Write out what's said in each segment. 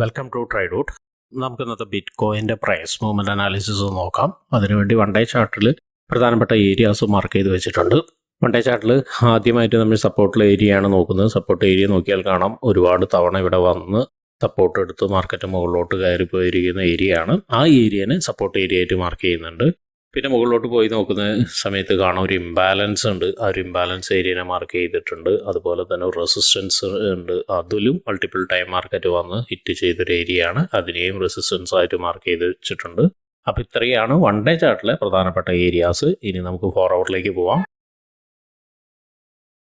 Welcome to ട്രൈഡൂട്ട് നമുക്ക് ഇന്നത്തെ ബിറ്റ് കോയിന്റെ പ്രൈസ് മൂവ്മെന്റ് അനാലിസിസ് നോക്കാം. അതിനുവേണ്ടി വൺ ഡേ ചാർട്ടിൽ പ്രധാനപ്പെട്ട ഏരിയാസ് മാർക്ക് ചെയ്ത് വെച്ചിട്ടുണ്ട്. വൺ ഡേ ചാർട്ടിൽ ആദ്യമായിട്ട് നമ്മൾ സപ്പോർട്ടുള്ള ഏരിയയാണ് നോക്കുന്നത്. സപ്പോർട്ട് ഏരിയ നോക്കിയാൽ കാണാം ഒരുപാട് തവണ ഇവിടെ വന്ന് സപ്പോർട്ട് എടുത്ത് മാർക്കറ്റ് മുകളിലോട്ട് കയറി പോയിരിക്കുന്ന ഏരിയയാണ് ആ ഏരിയനെ സപ്പോർട്ട് ഏരിയ ആയിട്ട് മാർക്ക് ചെയ്യുന്നുണ്ട്. പിന്നെ മുകളിലോട്ട് പോയി നോക്കുന്ന സമയത്ത് കാണാം ഒരു ഇംബാലൻസ് ഉണ്ട്. ആ ഒരു ഇംബാലൻസ് ഏരിയനെ മാർക്ക് ചെയ്തിട്ടുണ്ട്. അതുപോലെ തന്നെ ഒരു റെസിസ്റ്റൻസ് ഉണ്ട്. അതിലും മൾട്ടിപ്പിൾ ടൈം മാർക്കറ്റ് വന്ന് ഹിറ്റ് ചെയ്തൊരു ഏരിയ ആണ്. അതിനെയും റെസിസ്റ്റൻസ് ആയിട്ട് മാർക്ക് ചെയ്ത് വെച്ചിട്ടുണ്ട് അപ്പോൾ ഇത്രയാണ് വൺ ഡേ ചാർട്ടിലെ പ്രധാനപ്പെട്ട ഏരിയാസ് ഇനി നമുക്ക് ഫോർ പോവാം.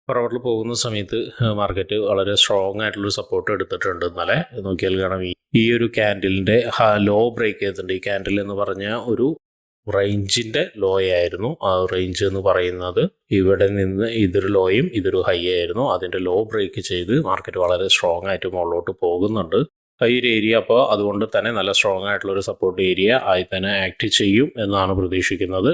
ഫോർവേഡിൽ പോകുന്ന സമയത്ത് മാർക്കറ്റ് വളരെ സ്ട്രോങ് ആയിട്ടുള്ളൊരു സപ്പോർട്ട് എടുത്തിട്ടുണ്ട് ഇന്നലെ. നോക്കിയാൽ കാണാം ഈ ഒരു ക്യാൻഡിലിന്റെ ലോ ബ്രേക്ക് ചെയ്തിട്ടുണ്ട്. ഈ ക്യാൻഡിൽ എന്ന് പറഞ്ഞ ഒരു റേഞ്ചിന്റെ ലോ ആയിരുന്നു. ആ റേഞ്ച് എന്ന് പറയുന്നത് ഇവിടെ നിന്ന് ഇതൊരു ലോയും ഇതൊരു ഹൈ ആയിരുന്നു. അതിന്റെ ലോ ബ്രേക്ക് ചെയ്ത് മാർക്കറ്റ് വളരെ സ്ട്രോങ് ആയിട്ട് മുകളിലോട്ട് പോകുന്നുണ്ട്. ഈ ഒരു ഏരിയ അപ്പോൾ അതുകൊണ്ട് തന്നെ നല്ല സ്ട്രോങ് ആയിട്ടുള്ള ഒരു സപ്പോർട്ട് ഏരിയ ആയി തന്നെ ആക്ട് ചെയ്യും എന്നാണ് പ്രതീക്ഷിക്കുന്നത്.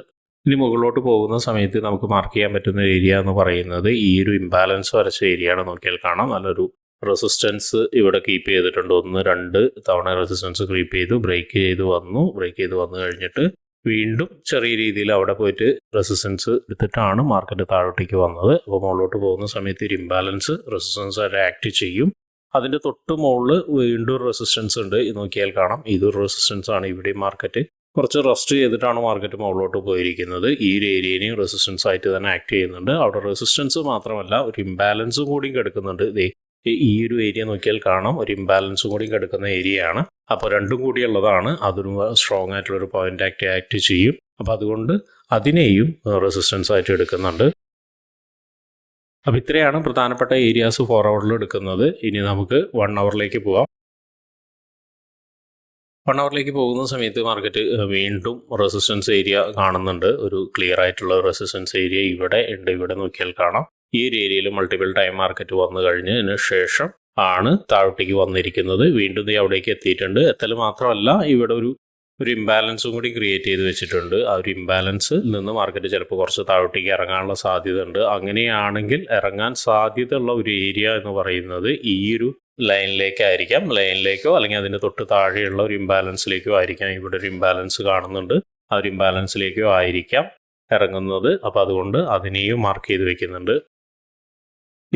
ഇനി മുകളിലോട്ട് പോകുന്ന സമയത്ത് നമുക്ക് മാർക്ക് ചെയ്യാൻ പറ്റുന്ന ഏരിയ എന്ന് പറയുന്നത് ഈ ഒരു ഇംബാലൻസ് വരച്ച ഏരിയ ആണ് നോക്കിയാൽ കാണാം. നല്ലൊരു റെസിസ്റ്റൻസ് ഇവിടെ കീപ്പ് ചെയ്തിട്ടുണ്ട്. ഒന്ന് രണ്ട് തവണ റെസിസ്റ്റൻസ് ക്രീപ്പ് ചെയ്തു ബ്രേക്ക് ചെയ്ത് വന്നു. ബ്രേക്ക് ചെയ്ത് വന്നു കഴിഞ്ഞിട്ട് വീണ്ടും ചെറിയ രീതിയിൽ അവിടെ പോയിട്ട് റെസിസ്റ്റൻസ് എടുത്തിട്ടാണ് മാർക്കറ്റ് താഴോട്ടേക്ക് വന്നത്. അപ്പോൾ മുകളിലോട്ട് പോകുന്ന സമയത്ത് ഒരു ഇംബാലൻസ് റെസിസ്റ്റൻസ് ആയിട്ട് ആക്ട് ചെയ്യും. അതിന്റെ തൊട്ട് മുകളിൽ വീണ്ടും റെസിസ്റ്റൻസ് ഉണ്ട്. ഇത് നോക്കിയാൽ കാണാം. ഇതൊരു റെസിസ്റ്റൻസ് ആണ്. ഇവിടെ മാർക്കറ്റ് കുറച്ച് റെസ്റ്റ് ചെയ്തിട്ടാണ് മാർക്കറ്റ് മുകളിലോട്ട് പോയിരിക്കുന്നത്. ഈ ഒരു ഏരിയനെയും റെസിസ്റ്റൻസ് ആയിട്ട് തന്നെ ആക്ട് ചെയ്യുന്നുണ്ട്. അവിടെ റെസിസ്റ്റൻസ് മാത്രമല്ല ഒരു ഇംബാലൻസും കൂടി കിടക്കുന്നുണ്ട്. ദേ ഈ- ഒരു ഏരിയ നോക്കിയാൽ കാണാം. ഒരു ഇംബാലൻസും കൂടി കിടക്കുന്ന ഏരിയയാണ് അപ്പോൾ രണ്ടും കൂടി ഉള്ളതാണ്. അതൊരു സ്ട്രോങ് ആയിട്ടുള്ള ഒരു പോയിന്റ് ആക്ട് ആക്ട് ചെയ്യും. അപ്പോൾ അതുകൊണ്ട് അതിനെയും റെസിസ്റ്റൻസ് ആയിട്ട് എടുക്കുന്നുണ്ട്. അപ്പോൾ ഇത്രയാണ് പ്രധാനപ്പെട്ട ഏരിയാസ് ഫോർ അവറിൽ എടുക്കുന്നത്. ഇനി നമുക്ക് വൺ അവറിലേക്ക് പോവാം. വൺ അവറിലേക്ക് പോകുന്ന സമയത്ത് മാർക്കറ്റ് വീണ്ടും റെസിസ്റ്റൻസ് ഏരിയ കാണുന്നുണ്ട്. ഒരു ക്ലിയർ ആയിട്ടുള്ള റെസിസ്റ്റൻസ് ഏരിയ ഇവിടെ ഉണ്ട്. ഇവിടെ നോക്കിയാൽ കാണാം. ഈ ഒരു ഏരിയയിൽ മൾട്ടിപ്പിൾ ടൈം മാർക്കറ്റ് വന്നു കഴിഞ്ഞതിന് ശേഷം ആണ് താഴോട്ടേക്ക് വന്നിരിക്കുന്നത്. വീണ്ടും നീ അവിടേക്ക് എത്തിയിട്ടുണ്ട്. എത്തൽ മാത്രമല്ല ഇവിടെ ഒരു ഒരു ഇംബാലൻസും കൂടി ക്രിയേറ്റ് ചെയ്ത് വെച്ചിട്ടുണ്ട്. ആ ഒരു ഇംബാലൻസ് നിന്ന് മാർക്കറ്റ് ചിലപ്പോൾ കുറച്ച് താഴോട്ടേക്ക് ഇറങ്ങാനുള്ള സാധ്യത ഉണ്ട് അങ്ങനെയാണെങ്കിൽ ഇറങ്ങാൻ സാധ്യതയുള്ള ഒരു ഏരിയ എന്ന് പറയുന്നത് ഈ ഒരു ലൈനിലേക്കായിരിക്കാം ലൈനിലേക്കോ അല്ലെങ്കിൽ അതിന്റെ തൊട്ട് താഴെയുള്ള ഒരു ഇംബാലൻസിലേക്കോ ആയിരിക്കാം. ഇവിടെ ഒരു ഇംബാലൻസ് കാണുന്നുണ്ട്. ആ ഒരു ഇംബാലൻസിലേക്കോ ആയിരിക്കാം ഇറങ്ങുന്നത്. അപ്പോൾ അതുകൊണ്ട് അതിനെയും മാർക്ക് ചെയ്ത് വെക്കുന്നുണ്ട്.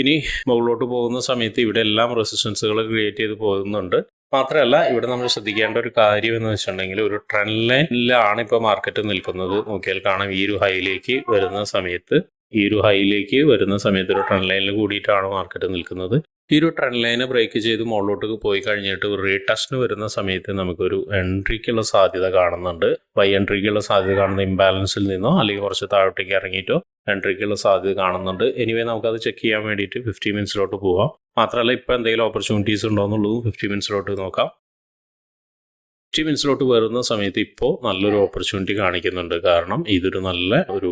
ഇനി മുകളിലോട്ട് പോകുന്ന സമയത്ത് ഇവിടെ എല്ലാം റെസിസ്റ്റൻസുകൾ ക്രിയേറ്റ് ചെയ്ത് പോകുന്നുണ്ട്. മാത്രമല്ല ഇവിടെ നമ്മൾ ശ്രദ്ധിക്കേണ്ട ഒരു കാര്യം എന്ന് വെച്ചിട്ടുണ്ടെങ്കിൽ ഒരു ട്രെൻഡ് ലൈനിലാണ് ഇപ്പോൾ മാർക്കറ്റ് നിൽക്കുന്നത്. നോക്കിയാൽ കാണാം ഈ ഒരു ഹൈയിലേക്ക് വരുന്ന സമയത്ത് ഈ ഒരു ഹൈയിലേക്ക് വരുന്ന സമയത്ത് ഒരു ട്രെൻഡ് ലൈനിൽ കൂടിയിട്ടാണ് മാർക്കറ്റ് നിൽക്കുന്നത്. ഈ ഒരു ട്രെൻഡ് ലൈന് ബ്രേക്ക് ചെയ്ത് മുകളിലോട്ട് പോയി കഴിഞ്ഞിട്ട് ഒരു റീടെസ്റ്റിന് വരുന്ന സമയത്ത് നമുക്കൊരു എൻട്രിക്കുള്ള സാധ്യത കാണുന്നുണ്ട്. ബൈ എൻട്രിക്കുള്ള സാധ്യത കാണുന്ന ഇംബാലൻസിൽ നിന്നോ അല്ലെങ്കിൽ കുറച്ച് താഴോട്ടേക്ക് ഇറങ്ങിയിട്ടോ എൻട്രിക്കുള്ള സാധ്യത കാണുന്നുണ്ട്. എനിവേ നമുക്കത് ചെക്ക് ചെയ്യാൻ വേണ്ടിയിട്ട് ഫിഫ്റ്റി മിനിറ്റ്സിലോട്ട് പോവാം. മാത്രമല്ല ഇപ്പോൾ എന്തെങ്കിലും ഓപ്പർച്യൂണിറ്റീസ് ഉണ്ടോ എന്നുള്ളതും ഫിഫ്റ്റി മിനിറ്റ്സിലോട്ട് നോക്കാം. ഫിഫ്റ്റി മിനിറ്റ്സിലോട്ട് വരുന്ന സമയത്ത് ഇപ്പോൾ നല്ലൊരു ഓപ്പർച്യൂണിറ്റി കാണിക്കുന്നുണ്ട്. കാരണം ഇതൊരു നല്ല ഒരു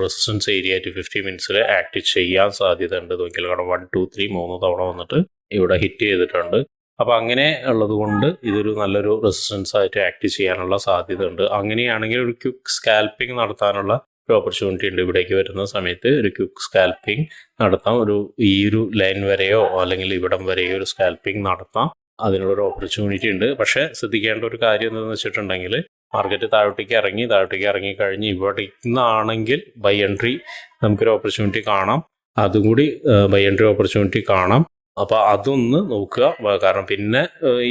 റെസിസ്റ്റൻസ് ഏരിയ ആയിട്ട് ഫിഫ്റ്റി മിനിറ്റ്സിൽ ആക്ട് ചെയ്യാൻ സാധ്യത ഉണ്ട് നോക്കിയാൽ കാരണം വൺ ടു ത്രീ മൂന്ന് തവണ വന്നിട്ട് ഇവിടെ ഹിറ്റ് ചെയ്തിട്ടുണ്ട്. അപ്പോൾ അങ്ങനെ ഉള്ളത് കൊണ്ട് ഇതൊരു നല്ലൊരു റെസിസ്റ്റൻസ് ആയിട്ട് ആക്ട് ചെയ്യാനുള്ള സാധ്യത ഉണ്ട് അങ്ങനെയാണെങ്കിൽ ഒരു ക്യുക്ക് സ്കാൽപ്പിംഗ് നടത്താനുള്ള ഒരു ഓപ്പർച്യൂണിറ്റി ഉണ്ട് ഇവിടേക്ക് വരുന്ന സമയത്ത്. ഒരു ക്യുക്ക് സ്കാൽപ്പിംഗ് നടത്താം. ഒരു ഈ ഒരു ലൈൻ വരെയോ അല്ലെങ്കിൽ ഇവിടം വരെയോ ഒരു സ്കാൽപ്പിംഗ് നടത്താം. അതിനുള്ളൊരു ഓപ്പർച്യൂണിറ്റി ഉണ്ട്. പക്ഷേ ശ്രദ്ധിക്കേണ്ട ഒരു കാര്യം എന്താണെന്ന് വെച്ചിട്ടുണ്ടെങ്കിൽ മാർക്കറ്റ് താഴോട്ടേക്ക് ഇറങ്ങി താഴോട്ടേക്ക് ഇറങ്ങി കഴിഞ്ഞ് ഇവിടെ ബൈ എൻട്രി നമുക്കൊരു ഓപ്പർച്യൂണിറ്റി കാണാം. അതും കൂടി ബൈ എൻട്രി ഓപ്പർച്യൂണിറ്റി കാണാം. അപ്പോൾ അതൊന്ന് നോക്കുക. കാരണം പിന്നെ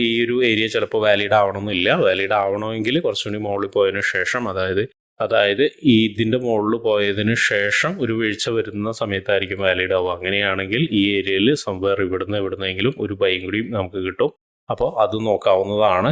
ഈ ഒരു ഏരിയ ചിലപ്പോൾ വാലിഡ് ആവണമെന്നില്ല വാലിഡ് ആവണമെങ്കിൽ കുറച്ചുകൂടി മുകളിൽ പോയതിനു ശേഷം അതായത് അതായത് ഇതിന്റെ മുകളിൽ പോയതിന് ശേഷം ഒരു വീഴ്ച വരുന്ന സമയത്തായിരിക്കും വാലിഡ് ആവുക. അങ്ങനെയാണെങ്കിൽ ഈ ഏരിയയിൽ സംവേർ ഇവിടുന്ന് എവിടുന്നെങ്കിലും ഒരു ബൈയും കൂടിയും നമുക്ക് കിട്ടും. അപ്പോൾ അത് നോക്കാവുന്നതാണ്.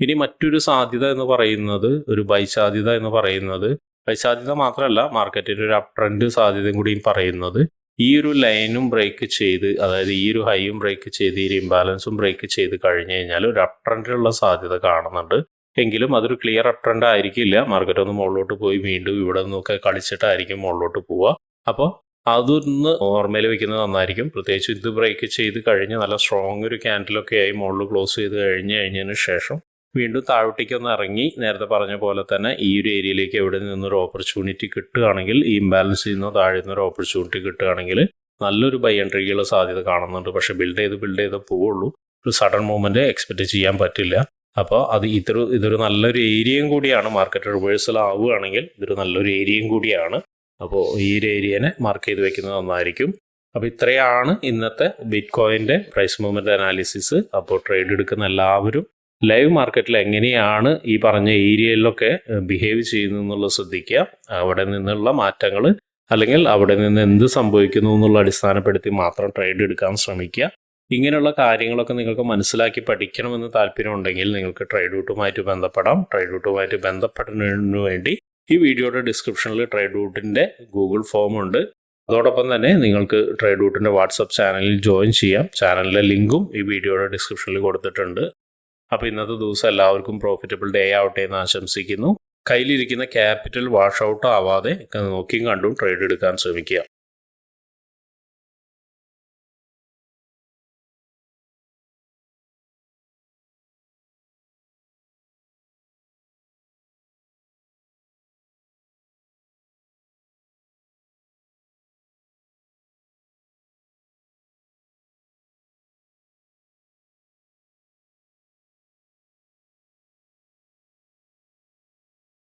ഇനി മറ്റൊരു സാധ്യത എന്ന് പറയുന്നത് ഒരു ബൈ സാധ്യത എന്ന് പറയുന്നത് ബൈ സാധ്യത മാത്രമല്ല മാർക്കറ്റിൽ ഒരു അപ് ട്രെൻഡ് സാധ്യതയും കൂടിയും പറയുന്നത്. ഈ ഒരു ലൈനും ബ്രേക്ക് ചെയ്ത് അതായത് ഈ ഒരു ഹൈയും ബ്രേക്ക് ചെയ്ത് ഈ ഒരു ഇംബാലൻസും ബ്രേക്ക് ചെയ്ത് കഴിഞ്ഞ് കഴിഞ്ഞാൽ ഒരു അപ് ട്രെൻഡിലുള്ള സാധ്യത കാണുന്നുണ്ട്. എങ്കിലും അതൊരു ക്ലിയർ ട്രെൻഡ് ആയിരിക്കില്ല മാർക്കറ്റ് ഒന്ന് മുകളിലോട്ട് പോയി വീണ്ടും ഇവിടെ നിന്നൊക്കെ കളിച്ചിട്ടായിരിക്കും മുകളിലോട്ട് പോവുക. അപ്പോൾ അതൊന്ന് ഓർമ്മയിൽ വെക്കുന്നത് നന്നായിരിക്കും. പ്രത്യേകിച്ച് ഇത് ബ്രേക്ക് ചെയ്ത് കഴിഞ്ഞ് നല്ല സ്ട്രോങ് ഒരു ക്യാൻഡിലൊക്കെ ആയി മുകളിൽ ക്ലോസ് ചെയ്ത് കഴിഞ്ഞ് കഴിഞ്ഞതിന് ശേഷം വീണ്ടും താഴോട്ടേക്കൊന്ന് ഇറങ്ങി നേരത്തെ പറഞ്ഞ പോലെ തന്നെ ഈ ഒരു ഏരിയയിലേക്ക് എവിടെ നിന്നൊരു ഓപ്പർച്യൂണിറ്റി കിട്ടുകയാണെങ്കിൽ ഈ ഇംബാലൻസ് നിന്നോ താഴെ നിന്നൊരു ഓപ്പർച്യൂണിറ്റി കിട്ടുകയാണെങ്കിൽ നല്ലൊരു ബൈ എൻട്രിക്കുള്ള സാധ്യത കാണുന്നുണ്ട്. പക്ഷേ ബിൽഡ് ചെയ്ത് ബിൽഡ് ചെയ്ത് പോവുള്ളൂ. ഒരു സഡൻ മൂവ്മെന്റ് എക്സ്പെക്റ്റ് ചെയ്യാൻ പറ്റില്ല. അപ്പോൾ അത് ഇതൊരു ഇതൊരു നല്ലൊരു ഏരിയയും കൂടിയാണ്. മാർക്കറ്റ് റിവേഴ്സൽ ആവുകയാണെങ്കിൽ ഇതൊരു നല്ലൊരു ഏരിയയും കൂടിയാണ്. അപ്പോൾ ഈ ഒരു ഏരിയനെ മാർക്ക് ചെയ്ത് വെക്കുന്നത് നന്നായിരിക്കും. അപ്പോൾ ഇത്രയാണ് ഇന്നത്തെ ബിറ്റ് കോയിന്റെ പ്രൈസ് മൂവ്മെന്റ് അനാലിസിസ് അപ്പോൾ ട്രേഡ് എടുക്കുന്ന എല്ലാവരും ലൈവ് മാർക്കറ്റിൽ എങ്ങനെയാണ് ഈ പറഞ്ഞ ഏരിയയിലൊക്കെ ബിഹേവ് ചെയ്യുന്നു എന്നുള്ളത് ശ്രദ്ധിക്കുക. അവിടെ നിന്നുള്ള മാറ്റങ്ങൾ അല്ലെങ്കിൽ അവിടെ നിന്ന് എന്ത് സംഭവിക്കുന്നു എന്നുള്ള അടിസ്ഥാനപ്പെടുത്തി മാത്രം ട്രേഡ് എടുക്കാൻ ശ്രമിക്കുക. ഇങ്ങനെയുള്ള കാര്യങ്ങളൊക്കെ നിങ്ങൾക്ക് മനസ്സിലാക്കി പഠിക്കണമെന്ന് താല്പര്യമുണ്ടെങ്കിൽ നിങ്ങൾക്ക് ട്രേഡ് റൂട്ടുമായിട്ട് ബന്ധപ്പെടാം. ട്രേഡ് റൂട്ടുമായിട്ട് ബന്ധപ്പെടുന്നതിനു വേണ്ടി ഈ വീഡിയോയുടെ ഡിസ്ക്രിപ്ഷനിൽ ട്രേഡ് റൂട്ടിന്റെ ഗൂഗിൾ ഫോം ഉണ്ട്. അതോടൊപ്പം തന്നെ നിങ്ങൾക്ക് ട്രേഡ് റൂട്ടിന്റെ വാട്സപ്പ് ചാനലിൽ ജോയിൻ ചെയ്യാം. ചാനലിലെ ലിങ്കും ഈ വീഡിയോയുടെ ഡിസ്ക്രിപ്ഷനിൽ കൊടുത്തിട്ടുണ്ട്. അപ്പോൾ ഇന്നത്തെ ദിവസം എല്ലാവർക്കും പ്രോഫിറ്റബിൾ ഡേ ആവട്ടെ എന്ന് ആശംസിക്കുന്നു. കയ്യിലിരിക്കുന്ന ക്യാപിറ്റൽ വാഷ് ഔട്ട് ആവാതെ നോക്കിയും കണ്ടും ട്രേഡ് എടുക്കാൻ ശ്രമിക്കുക.